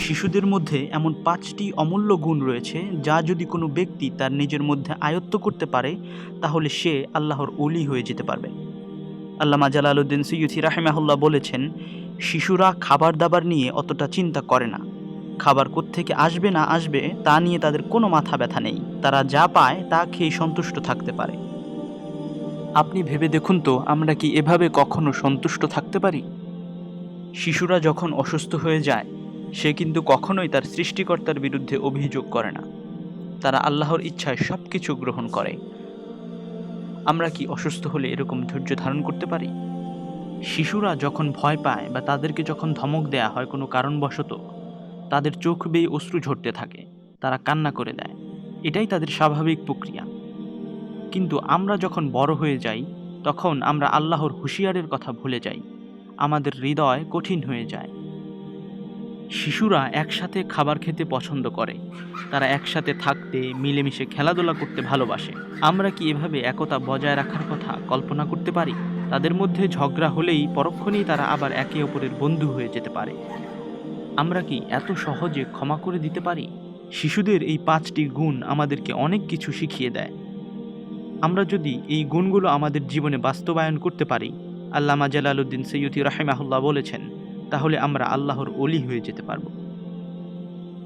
শিশুদের মধ্যে এমন পাঁচটি অমূল্য গুণ রয়েছে যা যদি কোনো ব্যক্তি তার নিজের মধ্যে আয়ত্ত করতে পারে, তাহলে সে আল্লাহর অলি হয়ে যেতে পারবে। আল্লামা জালালউদ্দিন সৈয়দি রাহেমাহুল্লাহ বলেছেন, শিশুরা খাবার দাবার নিয়ে অতটা চিন্তা করে না। খাবার কোত্থেকে আসবে না আসবে, তা নিয়ে তাদের কোনো মাথা ব্যথা নেই। তারা যা পায়, তা খেয়ে সন্তুষ্ট থাকতে পারে। আপনি ভেবে দেখুন তো, আমরা কি এভাবে কখনো সন্তুষ্ট থাকতে পারি? শিশুরা যখন অসুস্থ হয়ে যায় সে কিন্তু কখনোই তার সৃষ্টিকর্তার বিরুদ্ধে অভিযোগ করে না। তারা আল্লাহর ইচ্ছায় সব কিছু গ্রহণ করে। আমরা কি অসুস্থ হলে এরকম ধৈর্য ধারণ করতে পারি? শিশুরা যখন ভয় পায় বা তাদেরকে যখন ধমক দেয়া হয় কোনো কারণবশত, তাদের চোখ বেয়ে অশ্রু ঝরতে থাকে। তারা কান্না করে দেয়। এটাই তাদের স্বাভাবিক প্রক্রিয়া। কিন্তু আমরা যখন বড় হয়ে যাই, তখন আমরা আল্লাহর হুঁশিয়ারের কথা ভুলে যাই। আমাদের হৃদয় কঠিন হয়ে যায়। শিশুরা একসাথে খাবার খেতে পছন্দ করে। তারা একসাথে থাকতে, মিলেমিশে খেলাধুলা করতে ভালোবাসে। আমরা কি এভাবে একতা বজায় রাখার কথা কল্পনা করতে পারি? তাদের মধ্যে ঝগড়া হলেই পরক্ষণেই তারা আবার একে অপরের বন্ধু হয়ে যেতে পারে। আমরা কি এত সহজে ক্ষমা করে দিতে পারি? শিশুদের এই পাঁচটি গুণ আমাদেরকে অনেক কিছু শিখিয়ে দেয়। আমরা যদি এই গুণগুলো আমাদের জীবনে বাস্তবায়ন করতে পারি, আল্লামা জালালউদ্দিন সৈয়দি রাহেমাহুল্লাহ বলেছেন তাহলে আমরা আল্লাহর অলি হয়ে যেতে পারব।